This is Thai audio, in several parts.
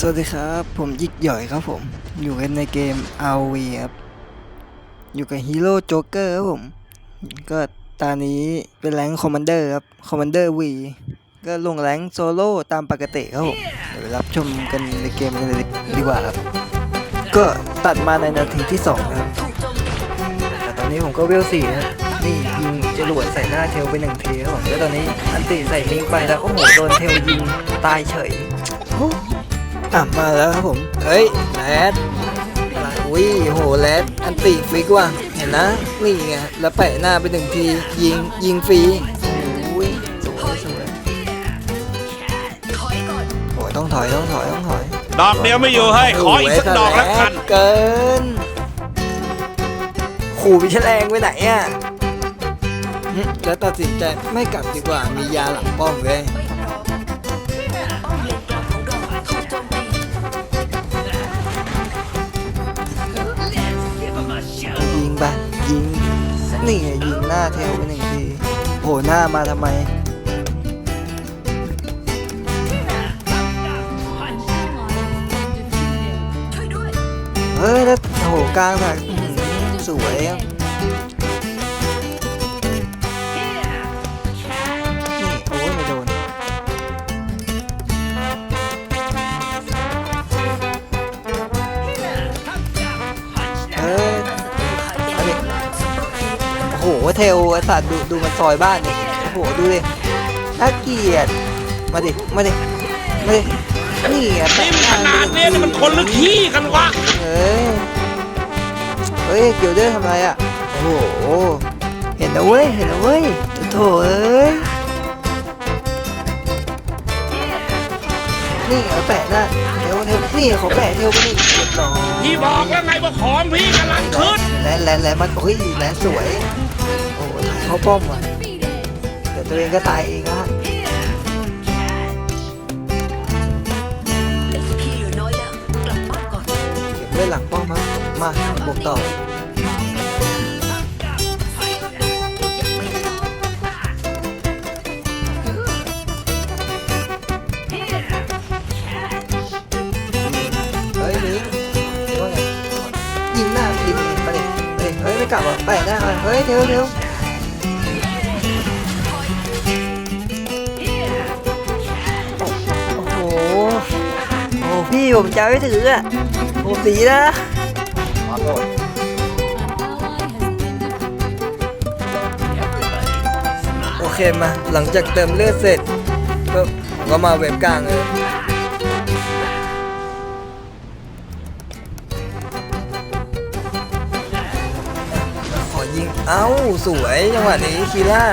สวัสดีครับ ผมยิกหย่อยครับผม อยู่กันในเกม RV ครับ อยู่กับฮีโร่โจ๊กเกอร์ครับผม ก็ตอนนี้เป็นแรงคอมมานเดอร์ครับ คอมมานเดอร์วีก็ลงแรงโซโล่ตามปกติครับผมเดี๋ยวรับชมกันในเกมกันเลยดีกว่าครับ ก็ตัดมาในนาทีที่2ครับแต่ตอนนี้ผมก็เวลสี่นะนี่ยิงจรวดใส่หน้าเทลไปหนึ่งทีครับผมแล้วตอนนี้อันติใส่มิงไปแล้วโอ้โหโดนเทลยิงตายเฉย อ้อะมาแล้วครับผม เฮ้ยแรดอะไรอุ้ยโหแรดอันติฟิกว่ะเห็นนะ นี่ไง แล้วแปะหน้าไปหนึ่งที ยิง ยิงฟรีโอ้ยสวยสวยโอ้ยต้องถอยต้องถอยต้องถอย ดอกเดียวไม่อยู่ให้ยขออีกสักดอกแล้วกัน เกิน ขู่พิชแรงไปไหนอะหึแล้วตัดสินใจไม่กลับดีกว่ามียาหลังป้อมเว้ย นี่ไงยิงหน้าเทลไปหนึ่งทีโผล่หน้ามาทำไม เฮ้ยแล้วโหกลางแบบสวยอะนี่ หเทลไอ้สัตว์ดูดูมันซอยบ้านนี่โอ้โหดูดิน่าเกลียดมาดิมาดิมาดินี่อะนี่แปะมันหขน้านาดไปเนี้ยหนี่งมันทีคนหรือขี้กันวะเฮ้ยเฮ้ยเกี่ยวเดอร์ทำอะไรอะโอ้โหเห็นแล้วเว้ยเห็นแล้วเว้ยโถเอ้ยนี่เอาแปะหน้าเทวเทวนี่เขาแปะเทวไปนี่เรียบร้อยพี่บอกแล้วไงว่าของพี่กำลังขึ้นแลนแลนแลนมันเฮ้ยแลนสวยโอ้โหถ่าย เขาป้อมว่ะเดี๋ยวตัวเองก็ตายเองนะเหลือน้อยแล้วกลับบ้านก่อนเก็บไว้หลังป้อมครับมาบวกต่อเฮ้ยมิงว่ยิงหน้ายิงมาดิเฮ้ยเฮ้ยไม่กลับอะแปะหน้ามาเฮ้ยเร็วเร็ว พี่ผมจะไม่ถืออะโอ้สีนะโอเคมา หลังจากเติมเลือดเสร็จ ก็ผมก็มาเว็บกลางเลยขอยิง เอ้า สวยจังหวะนี้คีล่า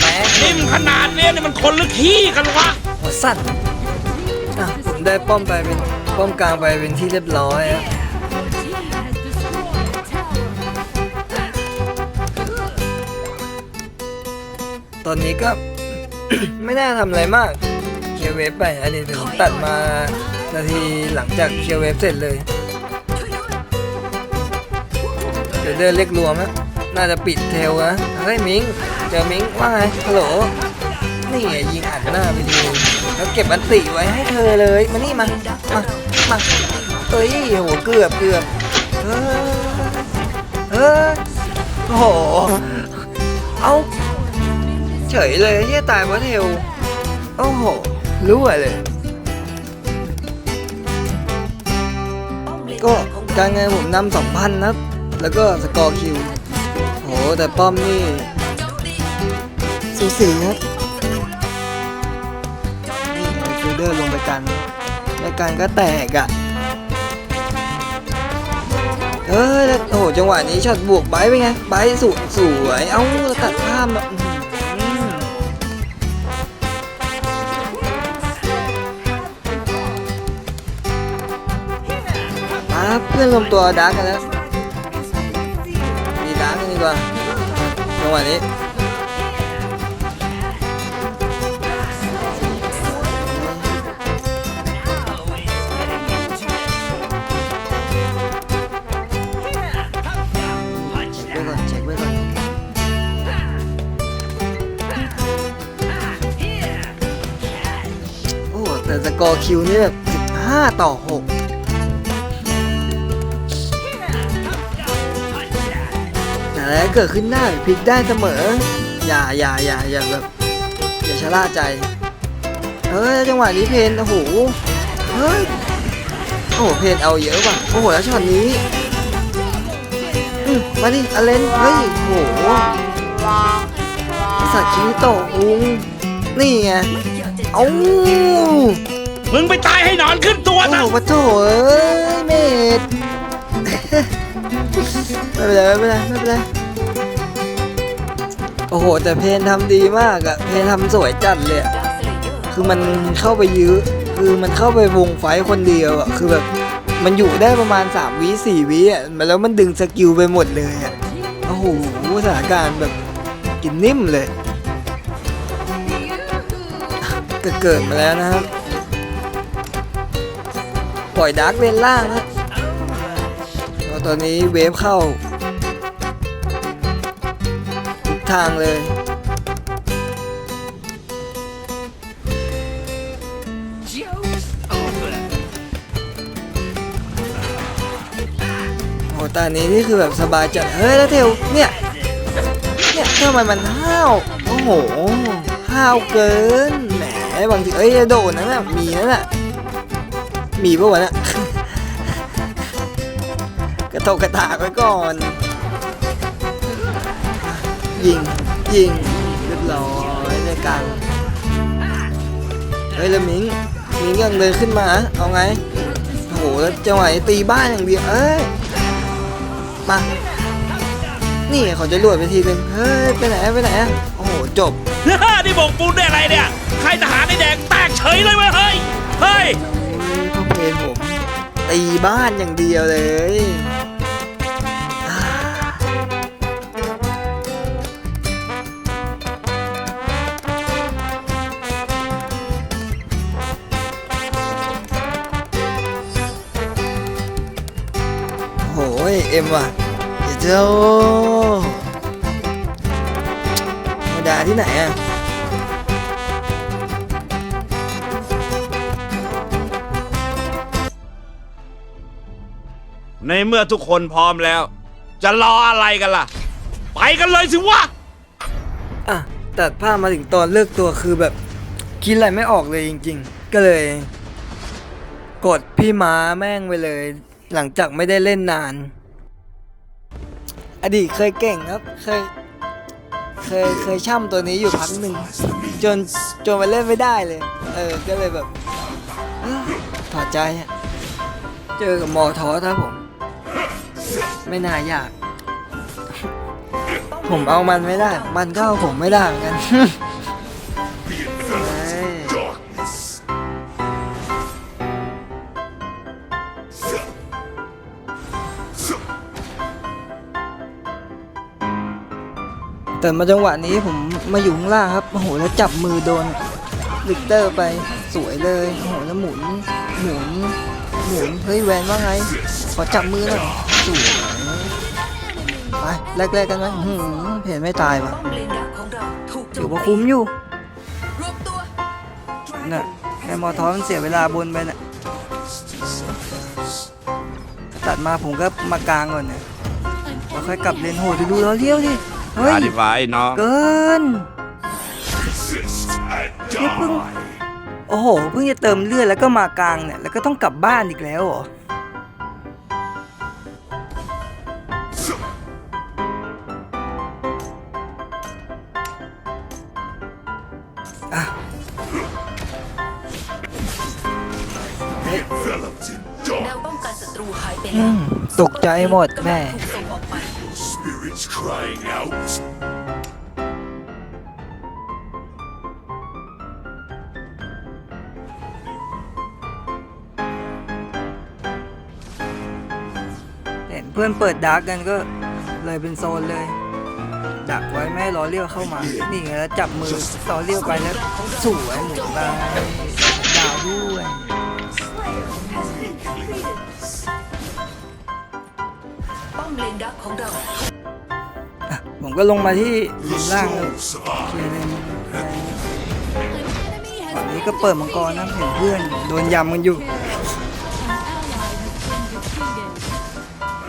แม็กนี่มขนาดเนี้ยนี่มันคนหรือขี้กันวะ หัวสั่นอะผมได้ป้อมไปเป็น ป้อมกลางไปเป็นที่เรียบร้อยอะตอนนี้ก็ ไม่น่าทำอะไรมาก เคลียร์เวฟไป อันนี้ถึงตัดมานาทีหลังจากเคลียร์เวฟเสร็จเลย เดี๋ยวเดินเรียกรวมนะน่าจะปิดเทลนะเฮ้ยมิงเจอมิงว่าไงฮัลโหลนี่ยิงอัดหน้าไปดีแล้วเก็บอันติไว้ให้เธอเลย มานี่มามา มาเอ้ยโหเกือบเกือบเออเออโอ้โหเอาเฉยเลยที่ตายเพราะเทลโอ้โหรู้เลย ก็การเงินผมนำสองพันนับแล้วก็สกอร์คิวโหแต่ป้อมนี่สูสีครับนี่ฟิลเดอร์ลงไปกัน แล้วกันก็แตกอะเออแล้วโอ้โหจังหวะนี้ช็อตบวกไบร์ทเป็นไงไบสวยสวยเอ้าตัดภาพมาอื้อหือมาครับเพื่อนรวมตัวดาร์กกันแล้วมีดาร์กกันดีกว่าจังหวะนี้ อ้แต่อร์คิวนี่แบบ5ต่อ 6แต่อะไรก็เกิดขึ้นได้พลิกได้เสมอ อย่าอย่าอย่าอย่าแบบอย่าชะล่าใจ เฮ้ยจังหวะนี้เพนโอ้โหเฮ้ยโอ้โหเพนเอาเยอะว่ะโอ้โหแล้วช็อตนี้มาดิอเลนเฮ้ยโอ้โหสัตว์คิริโตะอุงนี่ไงเอ้า มึงไปตายให้หนอนขึ้นตัวโอ้ซะโหปะโถเอ้ยเมด ไม่เป็นไรไม่เป็นไรไม่เป็นไรโอ้โห แต่เพนทำดีมากอะเพนทำสวยจัดเลยอะดาร์คเลเยอร์คือมันเข้าไปยื้อ คือมันเข้าไปวงไฟท์คนเดียวอะคือแบบมันอยู่ได้ประมาณ3วิ4วิอะแล้วมันดึงสกิลไปหมดเลยอะโอ้โหสถานการณ์แบบกินนิ่มเลย ก็เกิดมาแล้วนะครับ ปล่อยดาร์กเลนล่างนะแล้วตอนนี้เวฟเข้า ทุกทางเลย โอ้ตอนนี้นี่คือแบบสบายจัด เฮ้ย แล้วเทลเนี่ย เนี่ยทำไมมันห้าว โอ้โห ห้าวเกิน แหมบางทีเอ้ยโดนนั่นน่ะมีนั่นน่ะ มีปะวะน่ะกระตกกระตากไว้ก่อน ยิง ยิงเรียบร้อยในกลางเฮ้ยแล้วมิงมิงยังเดินขึ้นมา เอาไงโอ้โหแล้วจังหวะตีบ้านอย่างเดียวเอ้ยมานี่เขาจะรวดไปทีนึงเฮ้ยไปไหนไปไหนโอ้โหจบนี่บอกปูนได้อะไรเนี่ยใครทหารในแดงแตกเฉยเลยเว้ยเฮ้ยเฮ้ย เพลงผมตีบ้านอย่างเดียวเลยอ่าโอ้ยเอ็มว่ะเดี๋ยวเจ้าธรรมดาที่ไหนอะ ในเมื่อทุกคนพร้อมแล้ว จะรออะไรกันล่ะ ไปกันเลยสิวะ อะตัดภาพมาถึงตอนเลือกตัวคือแบบ คิดอะไรไม่ออกเลยจริง ๆ ก็เลย กดพี่ม้าแม่งไปเลย หลังจากไม่ได้เล่นนาน อดีตเคยเก่งครับ เคย เคยเคยช่ำตัวนี้อยู่พักหนึ่งจนจนมาเล่นไม่ได้เลย เออ ก็เลยแบบเอ้อถอดใจอะเจอกับมอทอครับผม ไม่น่ายาก ผมเอามันไม่ได้ มันก็เอาผมไม่ได้เหมือนกันแต่มาจังหวะนี้ผมมาอยู่ข้างล่างครับโอ้โหแล้วจับมือโดนลิกเตอร์ไปสวยเลยโอ้โหแล้วหมุนหมุนหมุนเฮ้ยแวนว่าไง ขอจับมือหน่อยสวย ไปแลกๆกันไหมอื้อหือเพนไม่ตายว่ะป้อมเลนดาร์คของเราถูกโจถือมว่าตีคุ้มอยู่รวมตัว น่ะแค่มอทอมันเสียเวลาบนไปน่ะตัดมาผมก็มากลางก่อนเนี่ยแล้วค่อยกลับเลนโหดูดูแล้วเลี้ยวดิเฮ้ยอธิบายน้องเกินนี่เพิ่ง โอ้โห เพิ่งจะเติมเลือดแล้วก็มากลางเนี่ย แล้วก็ต้องกลับบ้านอีกแล้วเหรอ ตกใจหมดแม่งถูกส่งออกไป Spirits crying out. เห็นเพื่อนเปิดดาร์กกันก็เลยเป็นโซนเลย ดักไว้ไม่ให้ล้อเลี้ยวเข้ามา นี่ไงแล้วจับมือล้อเลี้ยวไปแล้วสวยหมุนไปดาวด้วย ก็ลงมาที่ล่างเลยตอนนี้ก็เปิดมังกรนะเห็นเพื่อนโดนยำกันอยู่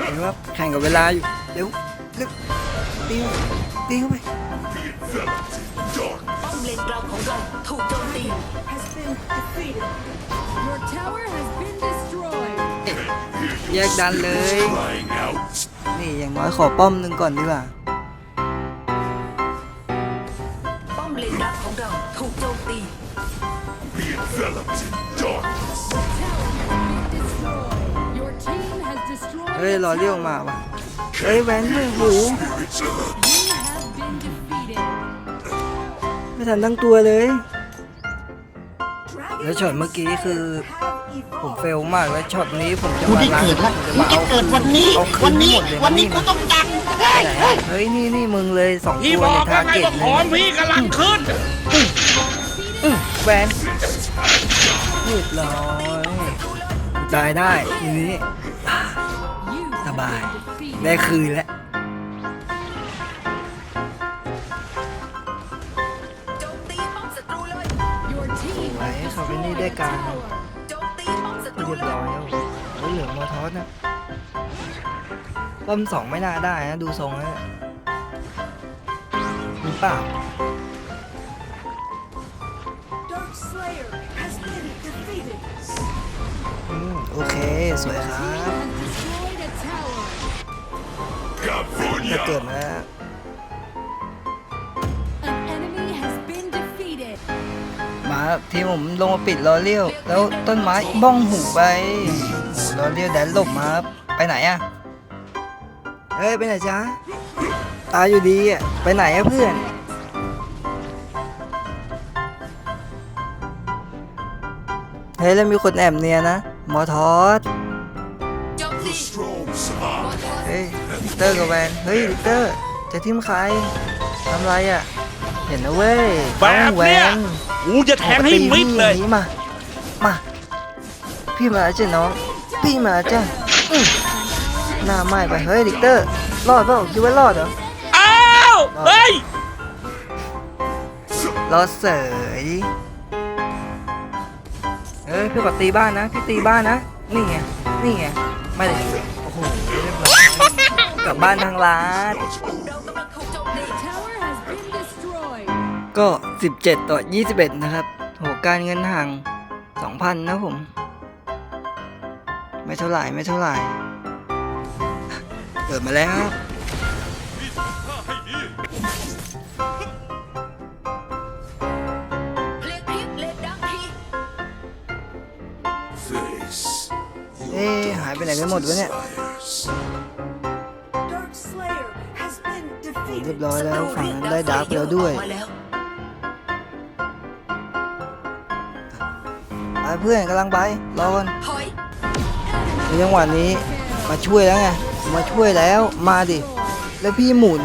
เห็นว่าแข่งกับเวลาอยู่เร็วเร็วตีตีเข้าไปเลนกลางขมแยกดันเลย นี่อย่างน้อยขอป้อมหนึ่งก่อนดีกว่า ถูกโจมตี Be enveloped in darkness. Destroyed. Your team has destroyed. เฮ้ย a รอเรียก tower. มาว่ะเฮ้ยแวนด้วยหู Spirits alert. You have been defeated. ไม่ทันตั้งตัวเลย แล้วช็อตเมื่อกี้คือ ผมเฟลมากแล้วช็อตนี้ผมจะกูมาได้ล้างเกิดละผมจะกูมาจะเอาเกิดวันนี้ เอาคืวันนให้นี้ หมดเลยวันนี้มากูต้องดังเฮ้ยเฮ้ย เฮ้ยนี่นี่มึงเลยสองพี่ตัวบอในกทาแล้วไงร์เก็ตว่าเลขอยงพี่กำลังขึ้น อื้อแวนเรียบร้อยตายได้ทีนี้ You สบาย defeated. ได้คืนแล้วโจมตีป้อมศัตรูเลย Your team ไว้ has เขาไป destroyed นี่ได้ a กลาง tower. โจมตีป้อมศัตรูเรียบเลยร้อยแล้วแล้วเหลือมอทอสนะป้อมสองไม่น่าได้นะ ดูทรงแล้วหรือเปล่า สวยครับจะเกิดมาแล้วมาทีมผมลงมาปิดลอเลี้ยว แล้วต้นไม้บ้องหูไปโอ้อเลี้ยวแดนหลบมาไปไหนอะเฮ้ยไปไหนจ๊ะตายอยู่ดีอะไปไหนอะเพื่อนเฮ้ยแล้วมีคนแอบเนียนนะมอทอสโจมตี Strobes are เฮ้ยลิกเตอร์กับแวนเฮ้ยลิกเตอร์จะทิมใครทำไรอะเห็นนะเว้ยแบบอาแวเนี้ยนกูจะแทงให้มิดเลยอาไปตีพี่อางนี้มา มา พี่มาแล้วจ้ะน้อง พี่มาแล้วจ้ะอื้อหน้าไหม้ไปเฮ้ยลิกเตอร์ รอดเปล่าคิดว่ารอดเหรอ อ้าว เฮ้ย รอดเสย เฮ้ยพี่ขอตีบ้านนะพี่ตีบ้านนะนี่ไงนี่ไงไม่เลยโอ้โหเรียบร้อยกลับบ้านทางร้านกำลังถูกโจมตี Tower has been destroyed. ก็ 17 ต่อ 21 นะครับ โห การเงินห่าง 2,000 นะผม ไม่เท่าไหร่ ไม่เท่าไหร่ เกิดมาแล้ว ไปหมดวะเนี่ยเรียบร้อยแล้วฝั่งนั้นได้ดาร์กแล้วด้วยไปเพื่อนกำลังไปรอก่อนถอยในจังหวะนี้มาช่วยแล้วไงมาช่วยแล้วมาดิ แล้วพี่หมุน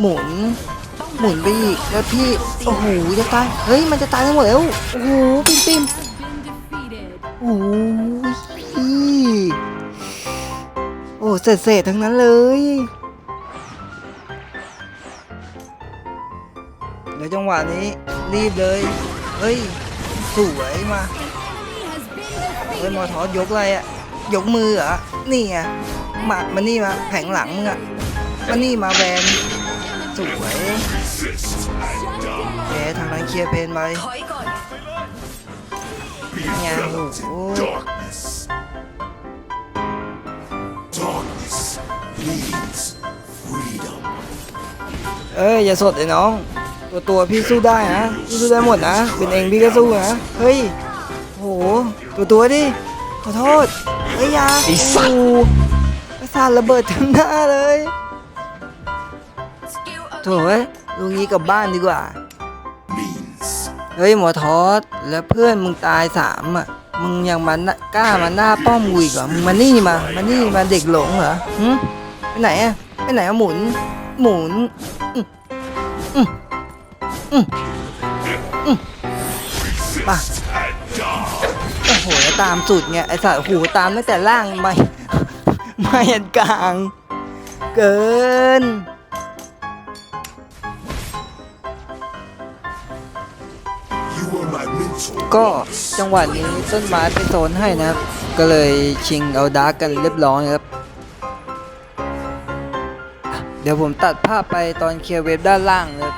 หมุน หมุนไปอีกแล้วพี่ โอ้โหจะตาย เฮ้ย มันจะตายกันหมดแล้ว โอ้โหปิมปิม เศษๆทั้งนั้นเลย เดี๋ยวจังหวะนี้รีบเลย เฮ้ย สวยมา เฮ้ยมอทอสยกอะไรอะยกมือเหรอ นี่ไงมามานี่มาแผงหลังมึงอะมานี่มาแบนสวย Resist and die. แกทางนั้นเคลียร์เพนไปถอยก่อน Be means freedom. เอ้ยอย่าสดเลยน้อง ตัวตัวพี่สู้ได้นะพี่สู้ได้หมดนะ เป็นเองพี่ก็สู้นะ เฮ้ยโหตัวตัวดิ ขอโทษเฮ้ยอยาไอ้สัตว์ไอ้สัตว์ระเบิดเต็มหน้าเลยสกิลเอาโถ่เอ้ยลุงนี้กลับบ้านดีกว่า Means เฮ้ยหมอทอสแล้วเพื่อนมึงตายสามอะมึงยังมานะกล้ามาหน้าป้อมกูอีกเหรอมึงมานี่มา มานี่มาเด็กหลงเหรอหึ ไปไหนอะไปไหนอะหมุน หมุนอืมอืมอืมอืมป and die. โอ้โหแล้วตามสุดไงไอ้สัตว์หูตามตั้งแต่ล่างไม่ไม่ยันกลาง เกินก็จังหวะนี้ต้นไม้ไปโซนให้นะครับ ก็เลยชิงเอาดาร์กกันเรียบร้อยครับ เดี๋ยวผมตัดภาพไปตอนเคลียร์เวฟด้านล่างเลย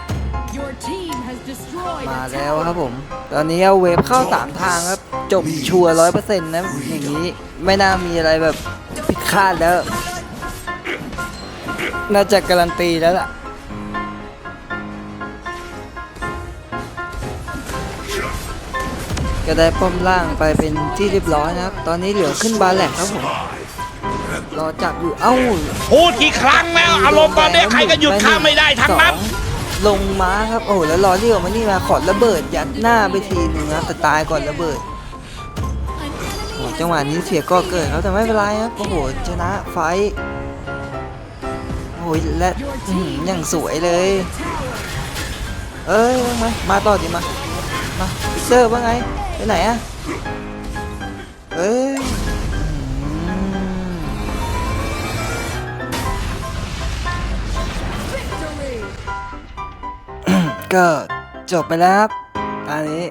Your team has destroyed มา a แล้ว tower. ครับผม ตอนนี้เอาเวฟเข้าสามทางครับ จบชัวร้อยเปอร์เซ็นต์นะอย่างนี้ไม่น่ามีอะไรแบบผิดคาดแล้ว น่าจะการันตีแล้วล่ะก็ได้ป้อมล่างไปเป็นที่เรียบร้อยนะครับ ตอนนี้เหลือขึ้นบาแลกครับผม รอจับอยู่เอ้าพูดกี่ครั้งแล้วอารมณ์ตอนนี้ใครก็หยุดข้ามไม่ได้ทั้งนั้นสอลงม้าครับโอ้โหแล้วรอเรียวมานี่มาขอระเบิดยัดหน้าไปทีนึงนะแต่ตายก่อนระเบิดโอ้โหจังหวะนี้เสียก็เกิดครับแต่ไม่เป็นไรครับโอ้โหชนะไฟท์โอ้ยและอื้อหืออย่างสวยเลย เอ้ยมามาต่อดิมามาวิกเตอร์ว่าไงไปไหนอะเอ้ย ก็จบไปแล้วครับตอนนี้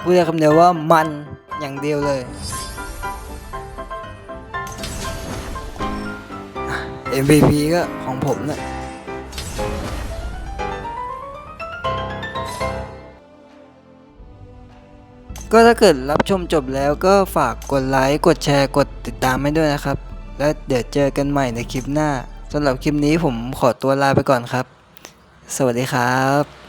พูดได้คำเดียวว่ามันอย่างเดียวเลย MVP ก็ของผมนะก็ถ้าเกิดรับชมจบแล้วก็ฝากกดไลค์ กดแชร์ กดติดตามให้ด้วยนะครับ แล้วเดี๋ยวเจอกันใหม่ในคลิปหน้าสำหรับคลิปนี้ผมขอตัวลาไปก่อนครับ สวัสดีครับ